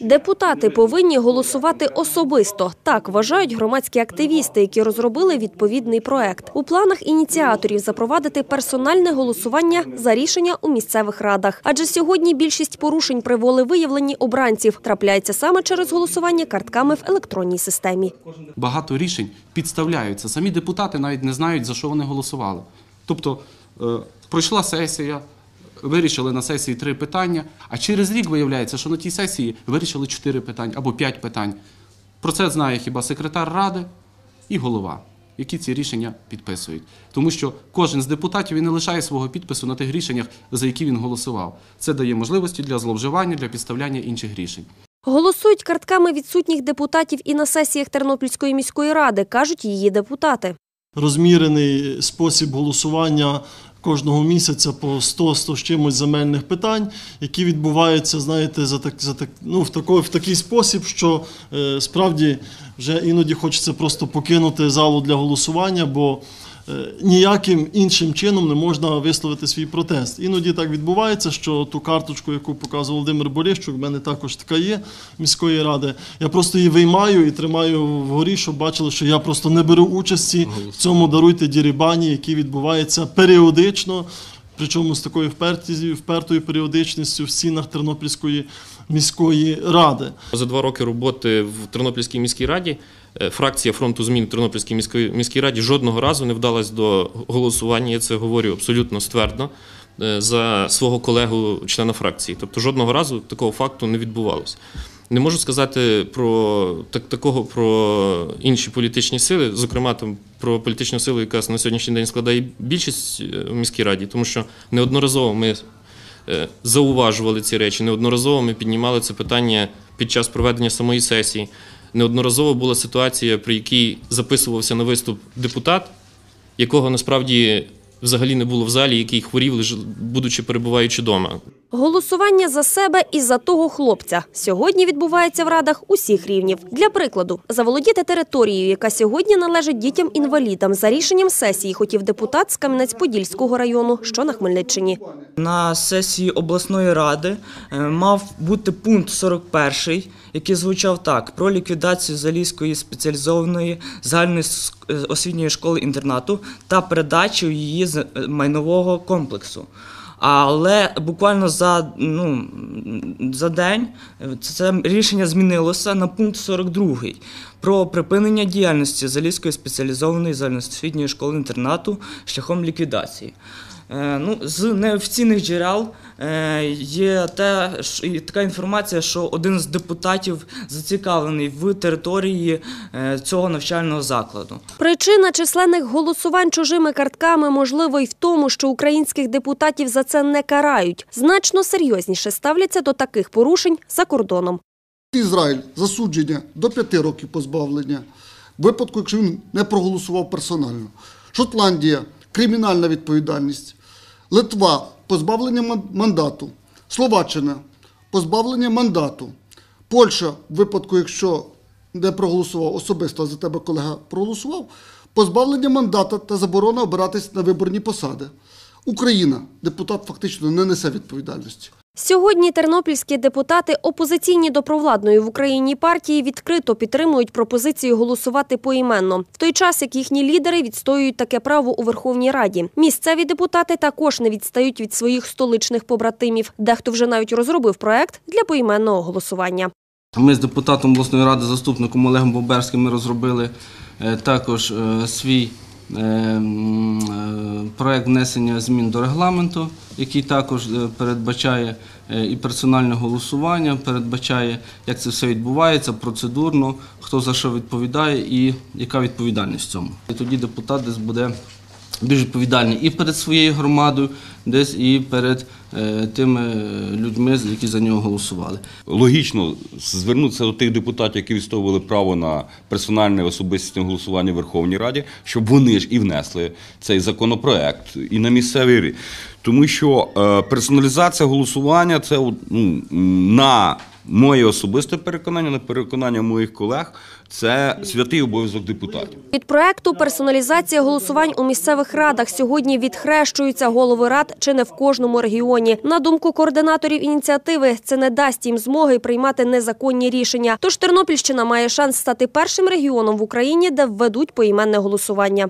Депутати повинні голосувати особисто. Так вважають громадські активісти, які розробили відповідний проект. У планах ініціаторів запровадити персональне голосування за рішення у місцевих радах. Адже сьогодні більшість порушень при волевиявленні обранців трапляється саме через голосування картками в електронній системі. багато рішень підставляються. Самі депутати навіть не знають, за що вони голосували. Тобто е, пройшла сесія, вирішили на сесії три питання, а через рік виявляється, що на тій сесії вирішили чотири питання або п'ять питань. Про це знає хіба секретар ради і голова, які ці рішення підписують. Тому що кожен з депутатів він не лишає свого підпису на тих рішеннях, за які він голосував. Це дає можливості для зловживання, для підставляння інших рішень. Голосують картками відсутніх депутатів і на сесіях Тернопільської міської ради, кажуть її депутати. розмірений спосіб голосування кожного місяця по 100-100 з чимось земельних питань, які відбуваються, знаєте, за так, за так, ну, в, такий, в такий спосіб, що е, справді вже іноді хочеться просто покинути залу для голосування, бо ніяким іншим чином не можна висловити свій протест. Іноді так відбувається, що ту карточку, яку показував Володимир Борищук, в мене також така є міської ради. Я просто її виймаю і тримаю вгорі, щоб бачили, що я просто не беру участі в цьому даруйте дірібані, який відбувається періодично. Причому з такою впертою періодичністю в стінах Тернопільської міської ради. За два роки роботи в Тернопільській міській раді е, фракція фронту змін в Тернопільській міській, міській раді жодного разу не вдалась до голосування. Я це говорю абсолютно ствердно е, за свого колегу, члена фракції. Тобто жодного разу такого факту не відбувалося. Не можу сказати про так, такого про інші політичні сили, зокрема там про політичну силу, яка на сьогоднішній день складає більшість е, в міській раді, тому що неодноразово ми е, зауважували ці речі. Неодноразово ми піднімали це питання під час проведення самої сесії. Неодноразово була ситуація, при якій записувався на виступ депутат, якого насправді взагалі не було в залі, який хворів, будучи перебуваючи вдома. Голосування за себе і за того хлопця сьогодні відбувається в радах усіх рівнів. Для прикладу, заволодіти територією, яка сьогодні належить дітям-інвалідам, за рішенням сесії хотів депутат з Кам'янець-Подільського району, що на Хмельниччині. На сесії обласної ради е, мав бути пункт 41, який звучав так: про ліквідацію Залізької спеціалізованої загальної е, освітньої школи інтернату та передачу її з е, майнового комплексу. Але буквально за, ну, за день це рішення змінилося на пункт 42 про припинення діяльності Залізької спеціалізованої загальноосвітньої школи інтернату шляхом ліквідації. Е, Ну, з неофіційних джерел е, є те, що- і така інформація, що один з депутатів зацікавлений в території е, цього навчального закладу. Причина численних голосувань чужими картками можливо й в тому, що українських депутатів за це не карають. Значно серйозніше ставляться до таких порушень за кордоном. Ізраїль засудження до 5 років позбавлення, в випадку, якщо він не проголосував персонально. Шотландія кримінальна відповідальність. Литва позбавлення мандату. Словаччина позбавлення мандату. Польща, в випадку, якщо не проголосував особисто, за тебе колега проголосував, позбавлення мандата та заборона обиратись на виборні посади. Україна, депутат фактично не несе відповідальності. Сьогодні тернопільські депутати опозиційні до провладної в Україні партії відкрито підтримують пропозицію голосувати поіменно, в той час як їхні лідери відстоюють таке право у Верховній Раді. Місцеві депутати також не відстають від своїх столичних побратимів. Дехто вже навіть розробив проект для поіменного голосування. Ми з депутатом обласної ради, заступником Олегом Боберським, ми розробили е, також е, свій проект внесення змін до регламенту, який також е, передбачає е, і персональне голосування, передбачає, як це все відбувається, процедурно, хто за що відповідає і яка відповідальність в цьому. І тоді депутат десь буде більш відповідальний і перед своєю громадою, десь і перед е, тими людьми, які за нього голосували. Логічно звернутися до тих депутатів, які відстоювали право на персональне особистісне голосування в Верховній Раді, щоб вони ж і внесли цей законопроект і на місцевий рівень. Тому що е, персоналізація голосування це ну, на Моє особисте переконання, на переконання моїх колег, це святий обов'язок депутатів. Від проекту персоналізація голосувань у місцевих радах сьогодні відхрещуються голови рад чи не в кожному регіоні. На думку координаторів ініціативи, це не дасть їм змоги приймати незаконні рішення. Тож Тернопільщина має шанс стати першим регіоном в Україні, де введуть поіменне голосування.